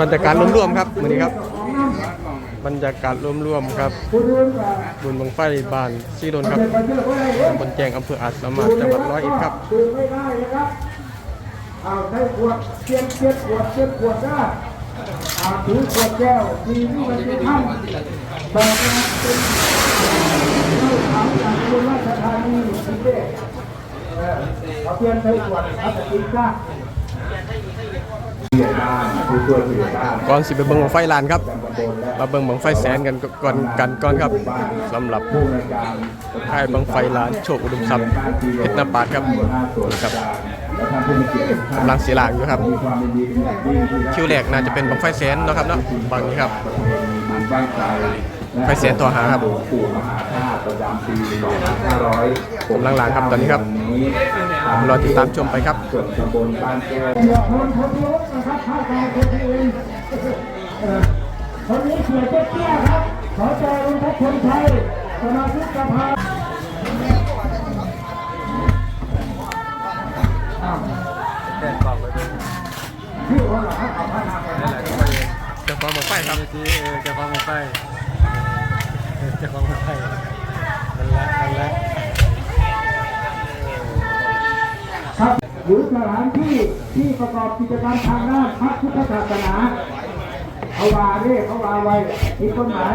บรรยากาศร่วมๆครับมื้อนี้ครับบรรยากาศร่วมๆครับบุญบังไฟบานซีโดนครับเป็นประเทศว่าอะไรตำบลแจงอำเภออาจสามารถจังหวัดร้อยเอ็ดครับไม่ได้นะครับเอาใช้ขวดเทียนเทียนขวดเทียนขวดได้อาถือขวดแก้วทีนี้มันเป็นท่านแต่เป็นเป็นเจ้าขาวจากคุณราชธานีสิเด้เออเอาเทียนใช้ขวดพลาสติกจ้าผู้ใหญ่บ้านผู้วยผู้ใหญ่บ้าน ก่อนสิไปเบิ่งบังไฟลานครับตำบลและมาเบิ่งบังไฟแสนกันก่อนกันก่อนครับสำหรับผู้ในวยการค่ายบังไฟลานโชคอุดมทรัพย์เพชรนปาดครับนี่ครับและท่านผู้มีเกียรติทุกท่านกำลังเสียหลางอยู่ครับมีความยินดีเป็นอย่างยิ่งที่ได้คิวแรกน่าจะเป็นบังไฟแสนเนาะครับเนาะบางนี้ครับมันบ้างไฟไฟแสนต่อหาครับหลวงปู่มหาธาตุประจำปี2500กำลังหลังครับตอนนี้ครับรอติดตามชมไปครับ ครับข้าตาคนที่อื่นคนนี้เสียเจ๊เกี้ยครับ ขอจอยลุงทัพคนไทยสมาชิกสภาเจะความหมวกไฟครับทีจะความหมวกไฟจะความหมวกไฟมันละมันละ หรือสถานที่ที่ประกอบกิจกรรมทางด้านพระพุทธศาสนาเขาวาเร่เขาวาไว้มีกฎหมาย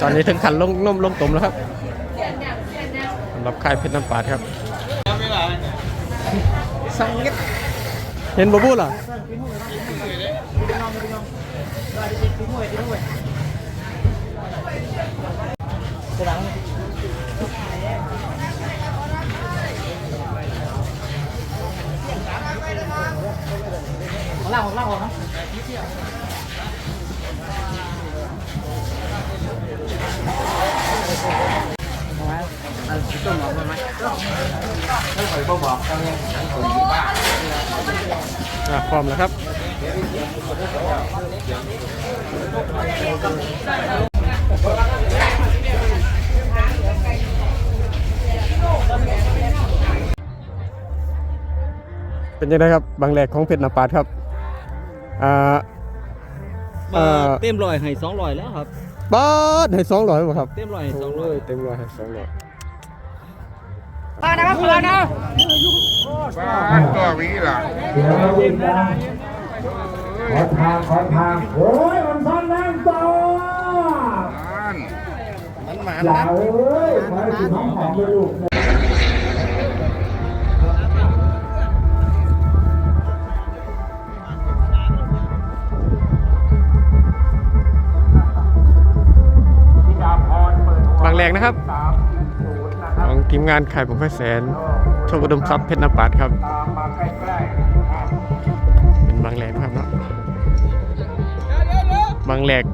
ตอนนี้ถึงขันลงนมลงตมแล้วครับสำหรับค่ายเพชรน้ำปาดครับสังเกตเห็นบ่บู้เห รอของเราของเราของเราอะพ เป็นยังไงครับบางแหลกของเพชรนาปาดครับอ่ามาเต็มร้อยให้สองร้อยแล้วครับบาทให้สองร้อยบ่ครับเต็มร้อยให้สองร้อยโเต็มร้อยให้สองร้อยบ้านก็วิล่ะเดี๋ยวเราวิ่งนะขอทางขอทางโอ้ยมันพันนั่งต่อบ้านอย่าเอ้ยขอให้ถึงห้องของเลยลูก บางแหลกนะครับ ของทีมงานขายผมไฟแสนโชคอุดมทรัพย์เพชรนาปาดครับตามมาใกล้เป็นบางแหลกนะครับเนาะบางแหลก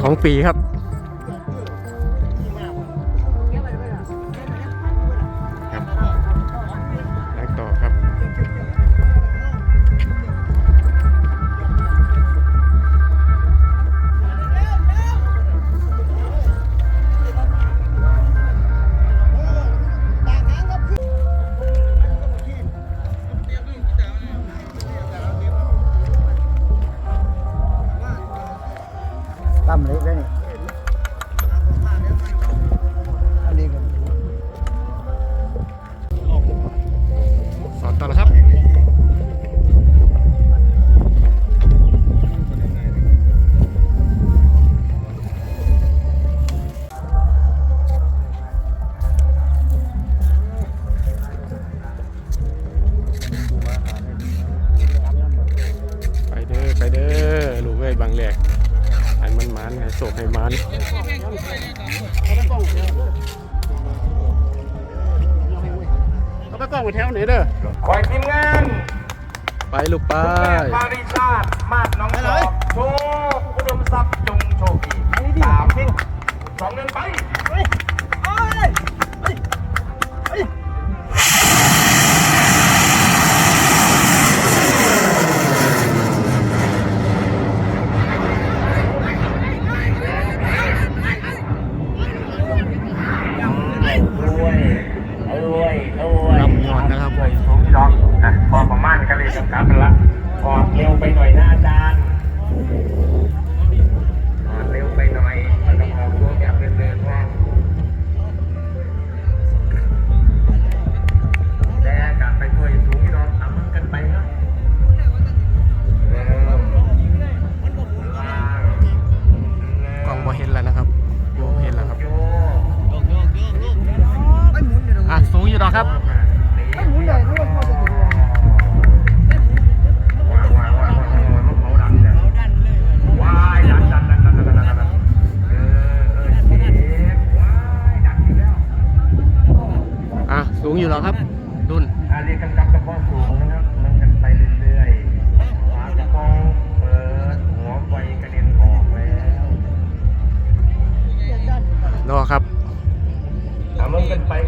ของปีครับครับ อาไปกล้องไปแถวไหนเด้อคอยทีมงานไปลูกไปปาริชาติมาดน้องสอบโชคอุดมทรัพย์จงโชคดีสามที่สองหนึ่งไป นะครัหน่วยของพี่น้องอะพอประมาณก็เลยกำกับมันละพอเร็วไปหน่อยนะอาจารย์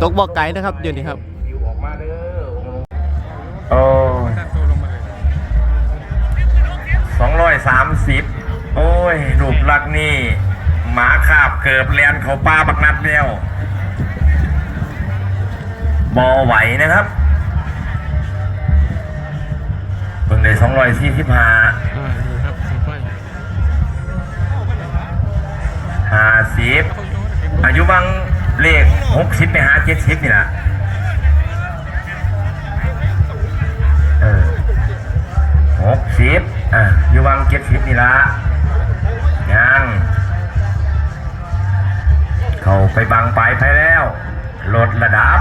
ตกบ่อไก่นะครับเดี๋ยวนี้ครับวิวออกมาเด้อโอ้สองร้อยสามสิบโอ้ยรูปลักษ์นี่ หมาคาบเกิบแลนเขาปลาบักนัดแล้วบอไหวนะครับเพิ่งได้สองร้อยสี่สิบห้าห้าสิบอายุบัง เลขหกสิบไปหาเจ็ดสิบนี่นะเออหกสิบอะอยู่บังเจ็ดสิบนี่ละยังเข้าไปบังปลายไปแล้วลดระดับ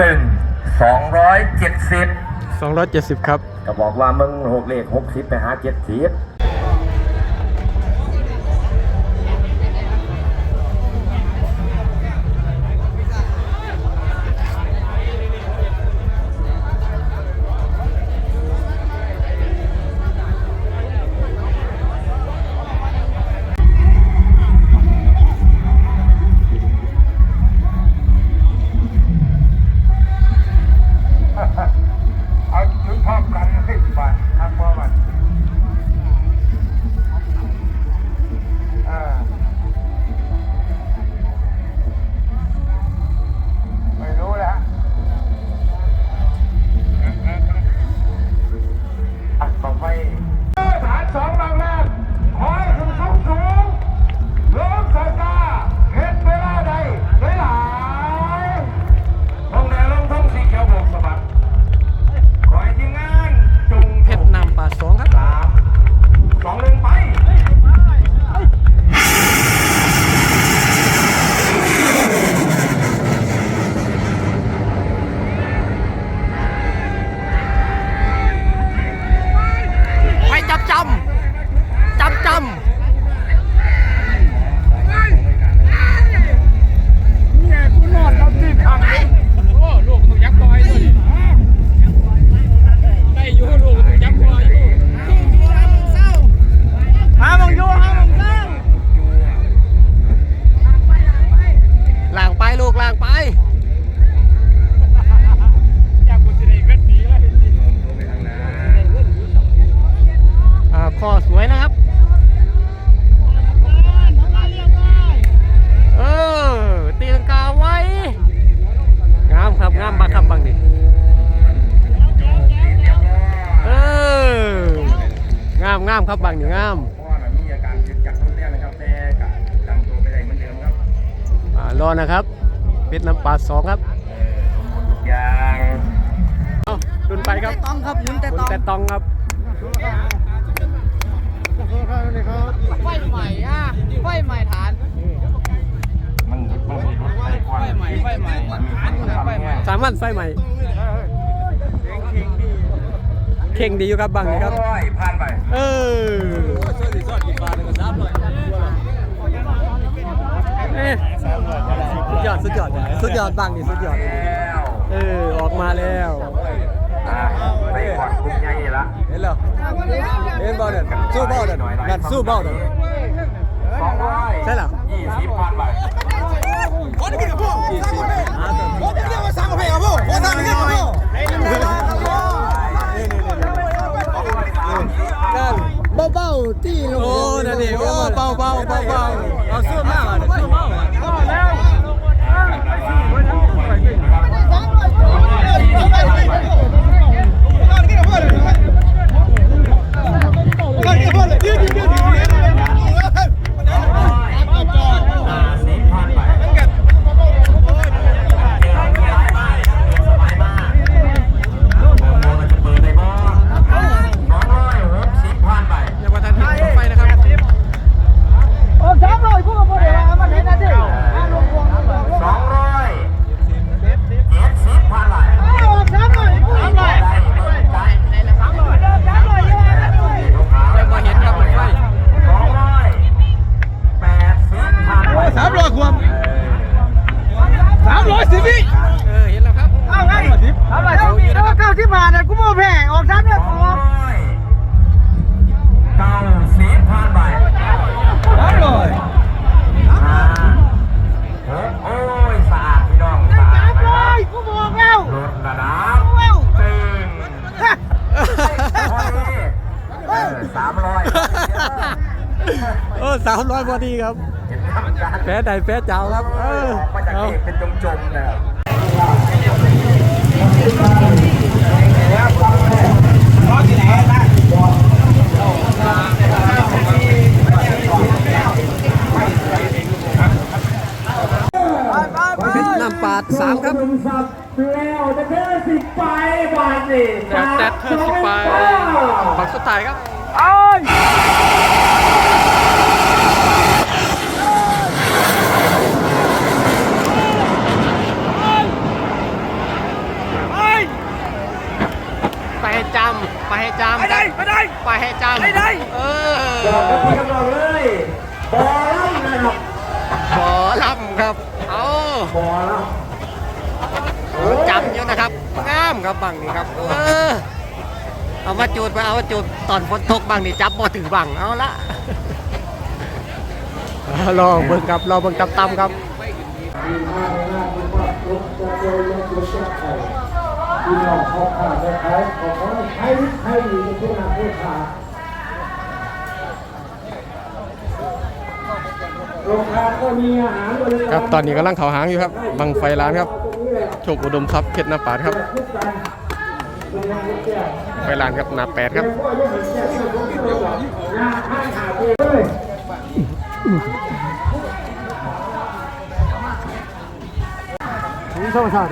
ตึงสองร้อยเจ็ดสิบ270ครับ ก็บอกว่ามึงหกเลขหกสิบไปหาเจ็ดสิบ สามวันไฟใหม่เข่งดีอยู่ครับบังนี่ครับร้อยผ่านไปเออเอ๊ะสุดยอดสุดยอดสุดยอดบังนี่สุดยอดแล้วเออออกมาแล้วอะไปก่อนคุมใหญ่ละเห็นแล้วเห็นบ่เด่นสู้บ่เด่นนั่นสู้บ่เด่นสองร้อยใช่เหรอยี่สิบผ่านไปนั่น เบาๆที่โอ้นั่นนี่โอ้เบาๆเบาๆเบาๆเอาสู้มากอะสู้มากอ่ สามร้อยพอดีครับเห็นทำการแพ้ใดแพ้เจ้าครับ เออออกมาจากเอาเอกเป็นจมๆนะครับเพชรน้ำปาดสามครับสับแล้วจะเพิ่มสิบไปบาทนี่แต่แต่เธอสิไปฝั่งสุดท้ายครับ ไปให้จำไปให้จำไปได้ไปได้ไปให้จำไปได้เอบอกกับอพี่กำลังเลยบอลล่ำนะครับขอลำครับเอาบอลล่จำอยู่นะครับงามครับบังนี่ครับ เออเอามาจูดไปเอามาจูดตอนฝนตกบังนี่จับบ่ถึงบังเอาละลองเบิ่งครับลองเบิ่งตับตำครับำมีมากเลยนะมีมากลุกจะโดนลงลุกจะไข่พี่น้องเขาขาดไปขายขอเขาใช้ใช้อยู่ในที่นาผู้ขาดโรงทานก็มีอาหารบริการครับตอนนี้กำลังเขาหางอยู่ครับ บังไฟร้านครับ โชคอุดมทรัพย์เพชรนาปาดครับไฟร้านครับหนาแปดครับนี่ธรรมชาติ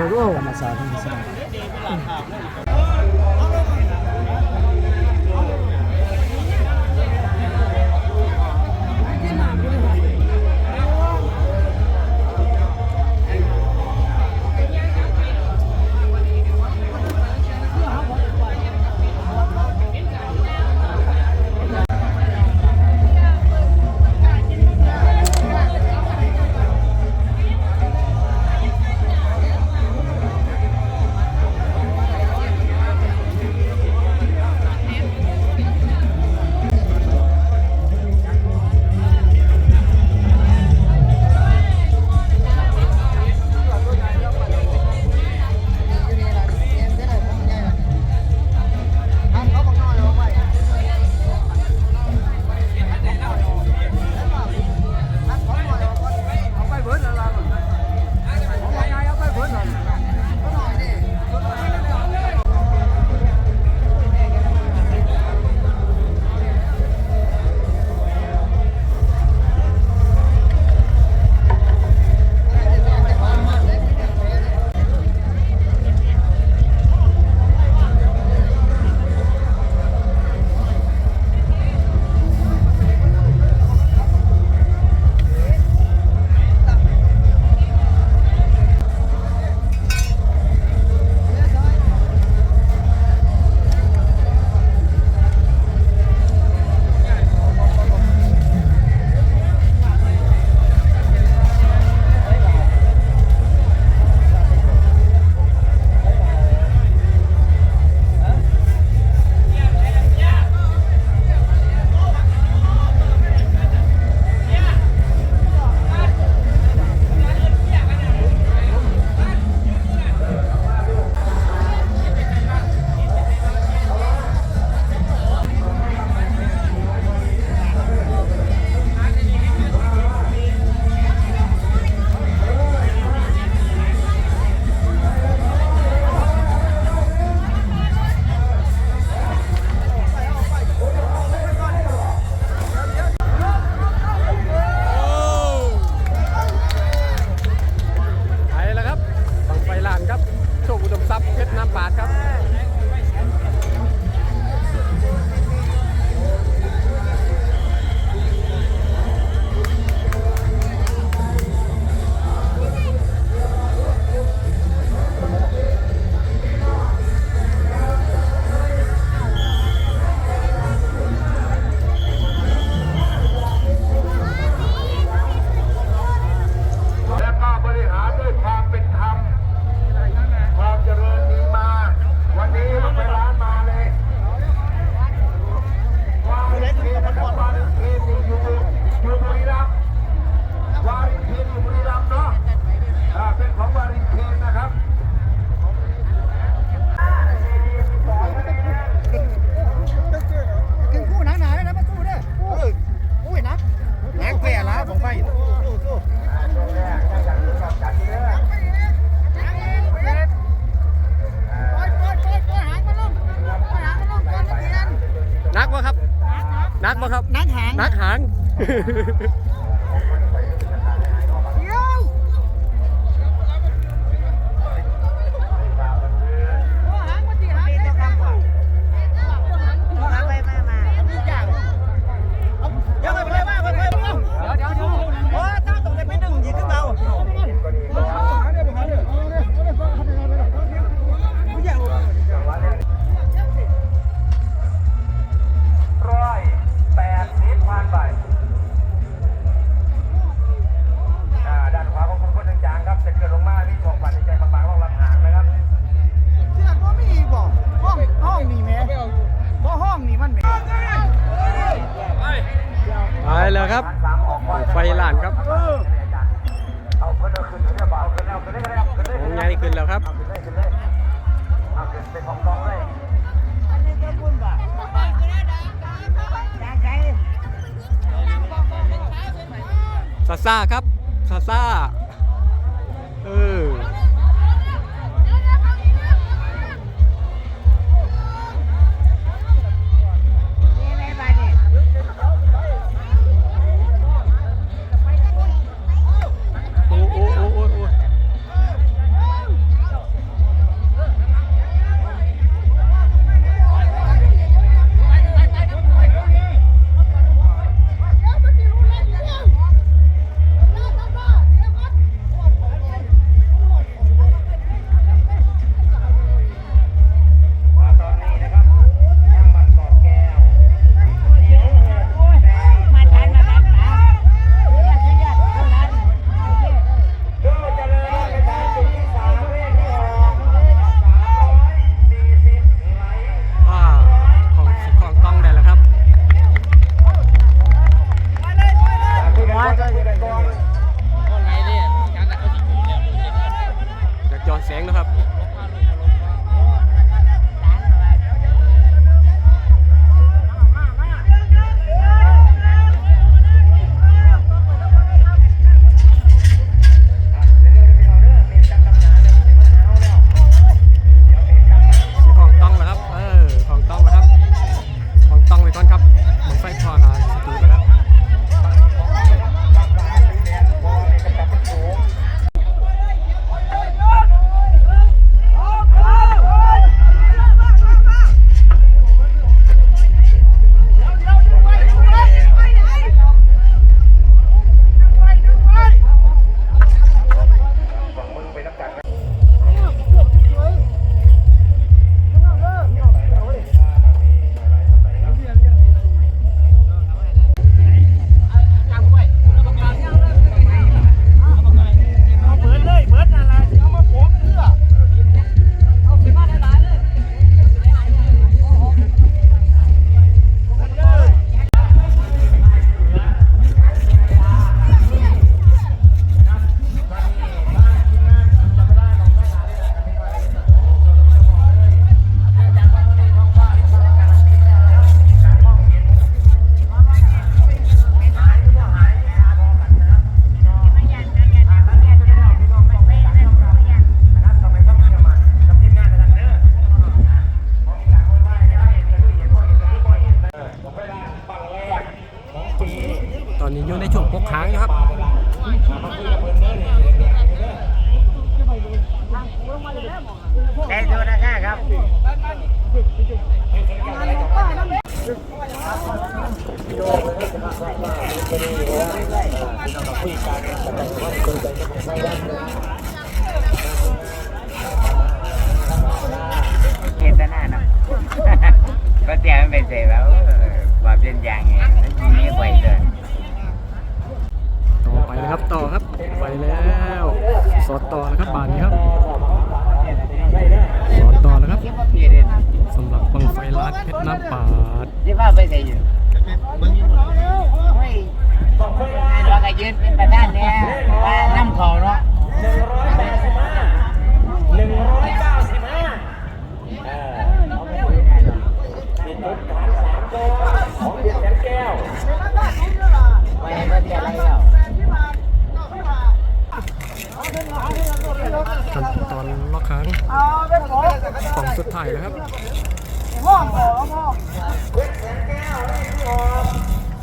ของสุดท้ายแล้วครับห้องบ่ห้อง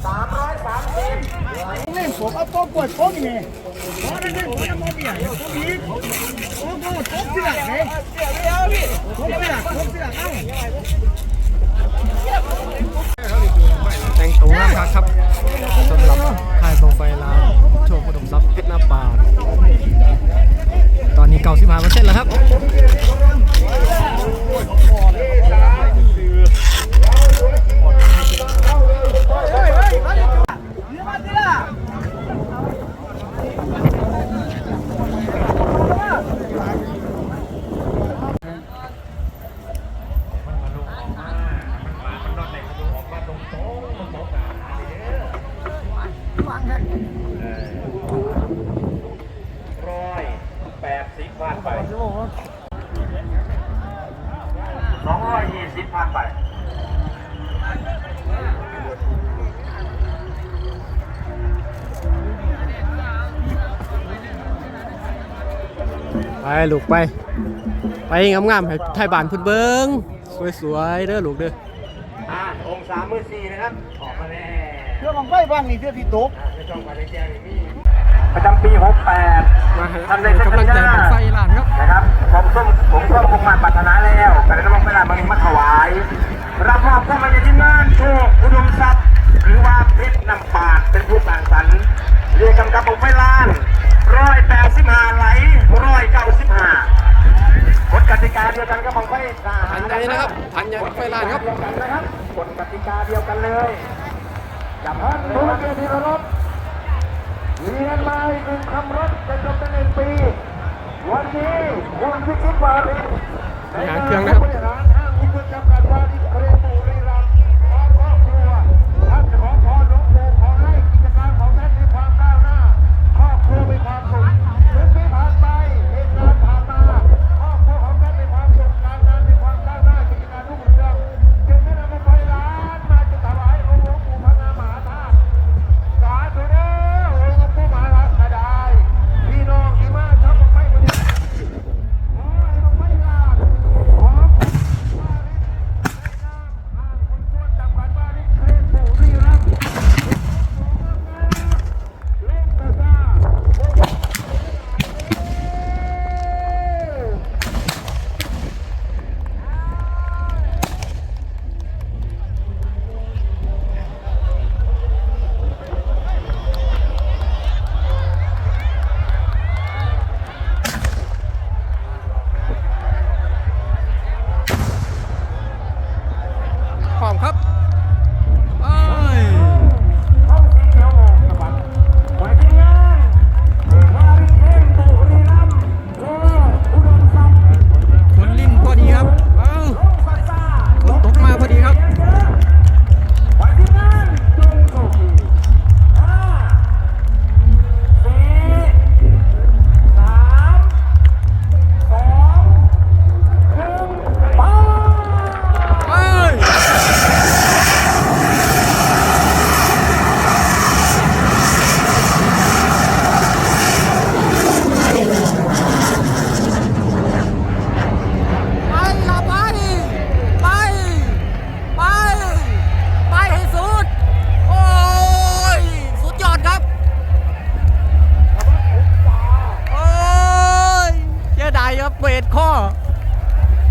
สามร้อยผมเอาโป๊กกวดโป๊กนี่เพราะนั่นผมจะมองเบียร์โป๊กอีกโป๊กโป๊กโป๊กเสือกเลยโป๊กเสือกโป๊กเสือกเอ้าแต่งตัวครับครับสำหรับค่ายบงไฟลาวโชว์อุดมทรัพย์เพชรหน้าป่าตอนนี้เก่าสิบห้าเปอร์เซ็นต์แล้วครับ ลูกไป ไปงามๆให้ไทยบ้านเพุ่นเบิงสวยๆเด้อลูกเด้ออ่าองศามือสี่นะครับ ออกมาแล้วเพื่อบังไฟบ้างนี่เพื่อที่ตกในช่องการแจ้งนี่มีประจำปี 68มาให้ท่านได้เซ็นกำลัสังญใจญาบังไฟลานครับ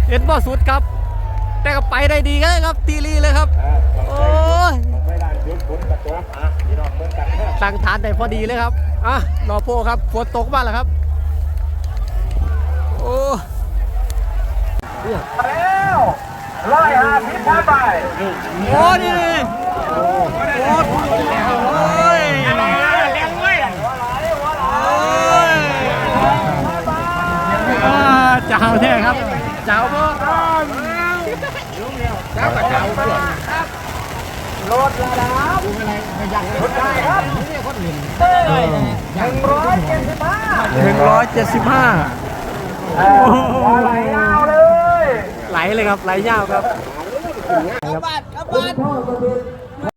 เห็นบ่สุดครับ แต่ก็ไปได้ดีเลยครับตีรีเลยครับ โอ้ยไม่ได้ยุดฝนกระตกอะพี่น้องเมืองกันเถอะตั้งฐานได้พอดีเลยครับอะรอโพครับฝนตกบ้างแล้วครับ โอ้แล้วร้อยห้าสิบพันไปโอ้นี่โอ้โอ้ยเลี้ยงไว้โอ้ยอ่าเจ้าแท้ครับ เจ้าบ่เจ้ากับเจ้าบ่รถระดับรถได้ครับหนึ่งร้อยเจ็ดสิบห้าหนึ่งร้อยเจ็ดสิบห้าไหลยาวเลย ไหลเลยครับ ไหลยาวครับพ่อประเด็น